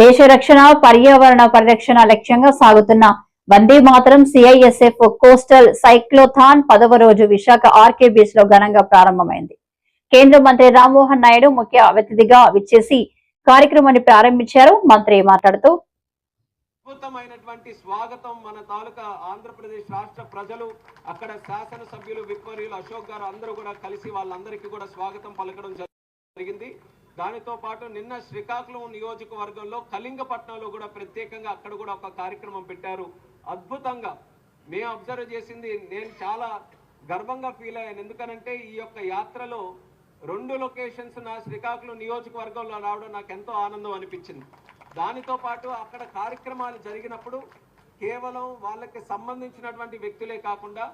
దేశ రక్షణ పర్యావరణ పరిరక్షణ లక్ష్యంగా సాగుతున్న Vande Mataram CISF coastal cyclothon పదవ రోజు విశాఖ ఆర్కే బీచ్లో ఘనంగా ప్రారంభమైంది. కేంద్ర మంత్రి రామ్మోహన్ నాయుడు ముఖ్య అతిథిగా విచ్చేసి కార్యక్రమాన్ని ప్రారంభించారు. మంత్రి మాట్లాడుతూ అద్భుతమైనటువంటి స్వాగతం మన తాలూకా ఆంధ్రప్రదేశ్ రాష్ట్ర ప్రజలు అక్కడ శాసనసభ్యులు విక్వర్యులు అశోక్ గారు అందరూ కూడా కలిసి వాళ్ళందరికీ కూడా స్వాగతం పలకడం జరిగింది. దానితో పాటు నిన్న శ్రీకాకుళం నియోజకవర్గంలో కళింగపట్నంలో కూడా ప్రత్యేకంగా అక్కడ కూడా ఒక కార్యక్రమం పెట్టారు. అద్భుతంగా. మేము అబ్జర్వ్ చేసింది నేను చాలా గర్వంగా ఫీల్ అయ్యాను. ఎందుకనంటే ఈ యొక్క యాత్రలో రెండు లొకేషన్స్ నా శ్రీకాకుళం నియోజకవర్గంలో రావడం నాకు ఎంతో ఆనందం అనిపించింది. దానితో పాటు అక్కడ కార్యక్రమాలు జరిగినప్పుడు కేవలం వాళ్ళకి సంబంధించినటువంటి వ్యక్తులే కాకుండా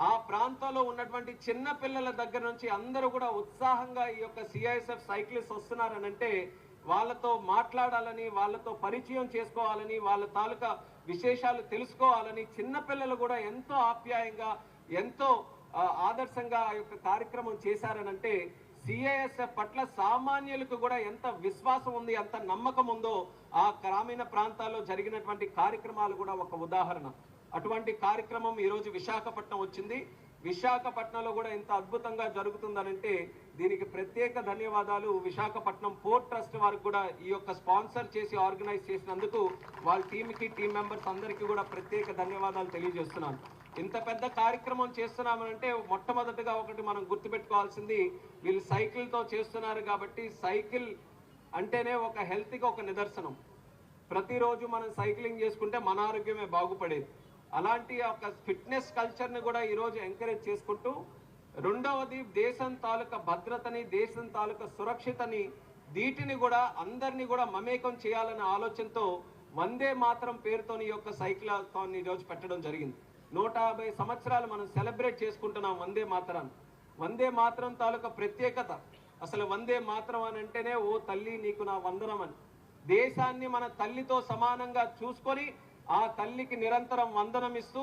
ఆ ప్రాంతంలో ఉన్నటువంటి చిన్న పిల్లల దగ్గర నుంచి అందరూ కూడా ఉత్సాహంగా ఈ యొక్క సిఐఎస్ఎఫ్ సైక్లిస్ట్ వస్తున్నారనంటే వాళ్ళతో మాట్లాడాలని వాళ్ళతో పరిచయం చేసుకోవాలని వాళ్ళ తాలూకా విశేషాలు తెలుసుకోవాలని చిన్నపిల్లలు కూడా ఎంతో ఆప్యాయంగా ఎంతో ఆదర్శంగా ఆ యొక్క కార్యక్రమం చేశారనంటే సిఐఎస్ఎఫ్ పట్ల సామాన్యులకు కూడా ఎంత విశ్వాసం ఉంది ఎంత నమ్మకం ఉందో ఆ గ్రామీణ ప్రాంతాల్లో జరిగినటువంటి కార్యక్రమాలు కూడా ఒక ఉదాహరణ. అటువంటి కార్యక్రమం ఈరోజు విశాఖపట్నం వచ్చింది. విశాఖపట్నంలో కూడా ఇంత అద్భుతంగా జరుగుతుందనంటే దీనికి ప్రత్యేక ధన్యవాదాలు. విశాఖపట్నం పోర్ట్ ట్రస్ట్ వారికి కూడా ఈ యొక్క స్పాన్సర్ చేసి ఆర్గనైజ్ చేసినందుకు వాళ్ళ టీంకి టీం మెంబర్స్ అందరికీ కూడా ప్రత్యేక ధన్యవాదాలు తెలియజేస్తున్నాను. ఇంత పెద్ద కార్యక్రమం చేస్తున్నామనంటే మొట్టమొదటిగా ఒకటి మనం గుర్తుపెట్టుకోవాల్సింది వీళ్ళు సైకిల్తో చేస్తున్నారు కాబట్టి సైకిల్ అంటేనే ఒక హెల్త్కి ఒక నిదర్శనం. ప్రతిరోజు మనం సైక్లింగ్ చేసుకుంటే మన ఆరోగ్యమే బాగుపడేది. అలాంటి ఒక ఫిట్నెస్ కల్చర్ని కూడా ఈరోజు ఎంకరేజ్ చేసుకుంటూ రెండవది దేశం తాలూకా భద్రతని దేశం తాలూకా సురక్షితని వీటిని కూడా అందరినీ కూడా మమేకం చేయాలనే ఆలోచనతో వందే మాత్రం పేరుతోని ఈ యొక్క సైక్లాథాన్ ఈరోజు పెట్టడం జరిగింది. నూట యాభై సంవత్సరాలు మనం సెలబ్రేట్ చేసుకుంటున్నాం వందే మాత్రాన్ని వందే మాత్రం తాలూకా ప్రత్యేకత. అసలు వందే మాత్రం అని అంటేనే ఓ తల్లి నీకు నా వందనం అని. దేశాన్ని మన తల్లితో సమానంగా చూసుకొని ఆ తల్లికి నిరంతరం వందనం ఇస్తూ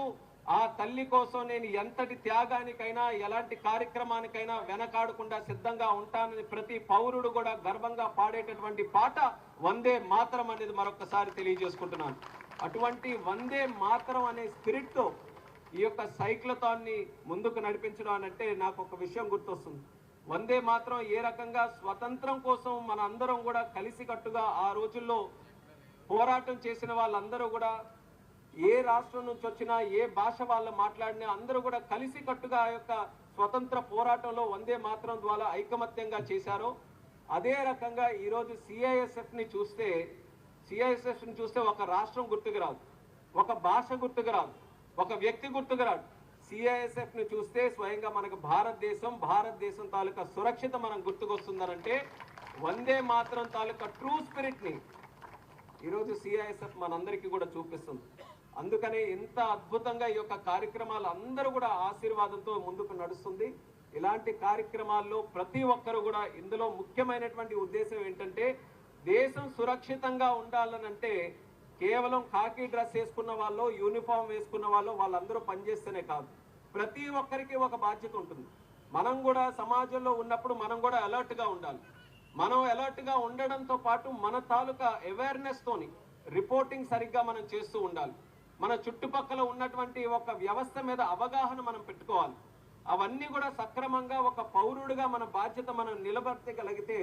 ఆ తల్లి కోసం నేను ఎంతటి త్యాగానికైనా ఎలాంటి కార్యక్రమానికైనా వెనకాడకుండా సిద్ధంగా ఉంటానని ప్రతి పౌరుడు కూడా గర్వంగా పాడేటటువంటి పాట వందే మాత్రం అనేది మరొకసారి తెలియజేసుకుంటున్నాను. అటువంటి వందే మాత్రం అనే స్పిరిట్తో ఈ యొక్క సైక్లథాన్ని ముందుకు నడిపించడం అంటే నాకు ఒక విషయం గుర్తొస్తుంది. వందే మాత్రం ఏ రకంగా స్వతంత్రం కోసం మన అందరం కూడా కలిసికట్టుగా ఆ రోజుల్లో పోరాటం చేసిన వాళ్ళందరూ కూడా ఏ రాష్ట్రం నుంచి వచ్చినా ఏ భాష వాళ్ళు మాట్లాడినా అందరూ కూడా కలిసికట్టుగా ఆ యొక్క స్వతంత్ర పోరాటంలో వందే మాత్రం ద్వారా ఐకమత్యంగా చేశారో. అదే రకంగా ఈరోజు సిఐఎస్ఎఫ్ని చూస్తే సిఐఎస్ఎఫ్ని చూస్తే ఒక రాష్ట్రం గుర్తుకు రాదు. ఒక భాష గుర్తుకు రాదు. ఒక వ్యక్తి గుర్తుకు రాదు. సిఐఎస్ఎఫ్ని చూస్తే స్వయంగా మనకు భారతదేశం భారతదేశం తాలూకా సురక్షిత మనం గుర్తుకొస్తుందనంటే వందే మాత్రం తాలూకా ట్రూ స్పిరిట్ని ఈరోజు సిఐఎస్ఎఫ్ మనందరికీ కూడా చూపిస్తుంది. అందుకనే ఎంత అద్భుతంగా ఈ యొక్క కార్యక్రమాలు అందరూ కూడా ఆశీర్వాదంతో ముందుకు నడుస్తుంది. ఇలాంటి కార్యక్రమాల్లో ప్రతి ఒక్కరు కూడా ఇందులో ముఖ్యమైనటువంటి ఉద్దేశం ఏంటంటే దేశం సురక్షితంగా ఉండాలనంటే కేవలం కాకి డ్రెస్ వేసుకున్న వాళ్ళు యూనిఫామ్ వేసుకున్న వాళ్ళు వాళ్ళందరూ పనిచేస్తేనే కాదు. ప్రతి ఒక్కరికి ఒక బాధ్యత ఉంటుంది. మనం కూడా సమాజంలో ఉన్నప్పుడు మనం కూడా అలర్ట్గా ఉండాలి. మనం అలర్ట్గా ఉండడంతో పాటు మన తాలూకా అవేర్నెస్తోని రిపోర్టింగ్ సరిగ్గా మనం చేస్తూ ఉండాలి. మన చుట్టుపక్కల ఉన్నటువంటి ఒక వ్యవస్థ మీద అవగాహన మనం పెట్టుకోవాలి. అవన్నీ కూడా సక్రమంగా ఒక పౌరుడిగా మన బాధ్యత మనం నిలబెట్టగలిగితే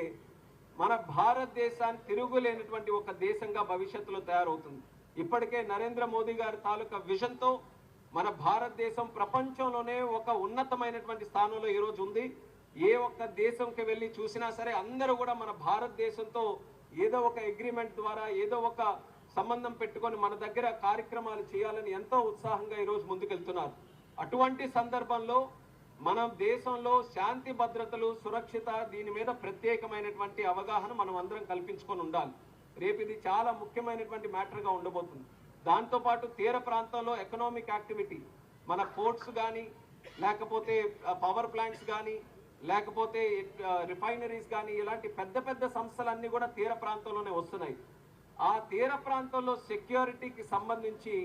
మన భారతదేశాన్ని తిరుగులేనటువంటి ఒక దేశంగా భవిష్యత్తులో తయారవుతుంది. ఇప్పటికే నరేంద్ర మోదీ గారి తాలూకా విజన్తో మన భారతదేశం ప్రపంచంలోనే ఒక ఉన్నతమైనటువంటి స్థానంలో ఈరోజు ఉంది. ఏ ఒక్క దేశంకి వెళ్ళి చూసినా సరే అందరూ కూడా మన భారతదేశంతో ఏదో ఒక అగ్రిమెంట్ ద్వారా ఏదో ఒక సంబంధం పెట్టుకొని మన దగ్గర కార్యక్రమాలు చేయాలని ఎంతో ఉత్సాహంగా ఈరోజు ముందుకెళ్తున్నారు. అటువంటి సందర్భంలో మన దేశంలో శాంతి భద్రతలు సురక్షిత దీని మీద ప్రత్యేకమైనటువంటి అవగాహన మనం అందరం కల్పించుకొని ఉండాలి. రేపు ఇది చాలా ముఖ్యమైనటువంటి మ్యాటర్గా ఉండబోతుంది. దాంతోపాటు తీర ప్రాంతంలో ఎకనామిక్ యాక్టివిటీ మన పోర్ట్స్ కానీ లేకపోతే పవర్ ప్లాంట్స్ కానీ లేకపోతే రిఫైనరీస్ కానీ ఇలాంటి పెద్ద పెద్ద సంస్థలన్నీ కూడా తీర ప్రాంతంలోనే వస్తున్నాయి. ఆ తీర ప్రాంతంలో సెక్యూరిటీకి సంబంధించి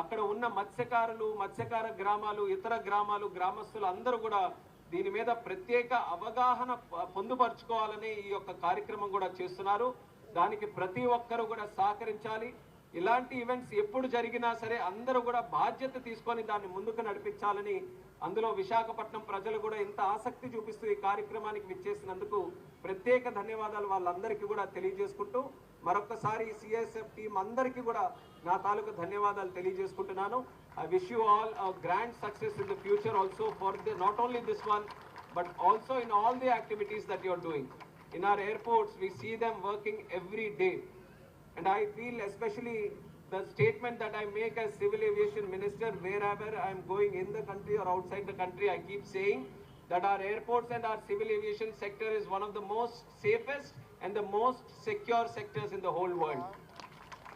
అక్కడ ఉన్న మత్స్యకారులు మత్స్యకార గ్రామాలు ఇతర గ్రామాలు గ్రామస్తులు అందరూ కూడా దీని మీద ప్రత్యేక అవగాహన పొందుపరుచుకోవాలని ఈ యొక్క కార్యక్రమం కూడా చేస్తున్నారు. దానికి ప్రతి ఒక్కరూ కూడా సహకరించాలి. ఇలాంటి ఈవెంట్స్ ఎప్పుడు జరిగినా సరే అందరూ కూడా బాధ్యత తీసుకొని దాన్ని ముందుకు నడిపించాలని అందులో విశాఖపట్నం ప్రజలు కూడా ఎంత ఆసక్తి చూపిస్తూ ఈ కార్యక్రమానికి విచ్చేసినందుకు ప్రత్యేక ధన్యవాదాలు వాళ్ళందరికీ కూడా తెలియజేసుకుంటూ మరొకసారి సిఎస్ఎఫ్ టీం అందరికీ కూడా నా తాలూకు ధన్యవాదాలు తెలియజేసుకుంటున్నాను. I wish you all grand success in the future also for the not only this one but also in all the activities that you're doing in our airports we see them working every day And I feel especially the statement that I make as civil aviation minister, wherever I'm going in the country or outside the country, I keep saying that our airports and our civil aviation sector is one of the most safest and the most secure sectors in the whole world.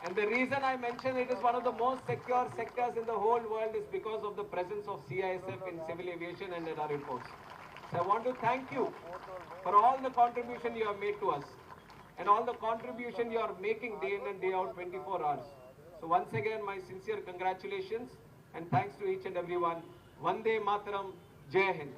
And the reason I mention it is one of the most secure sectors in the whole world is because of the presence of CISF in civil aviation and at our airports. So I want to thank you for all the contribution you have made to us and all the contribution you are making day in and day out 24 hours. So once again, my sincere congratulations and thanks to each and everyone. Vande Mataram, Jai Hind.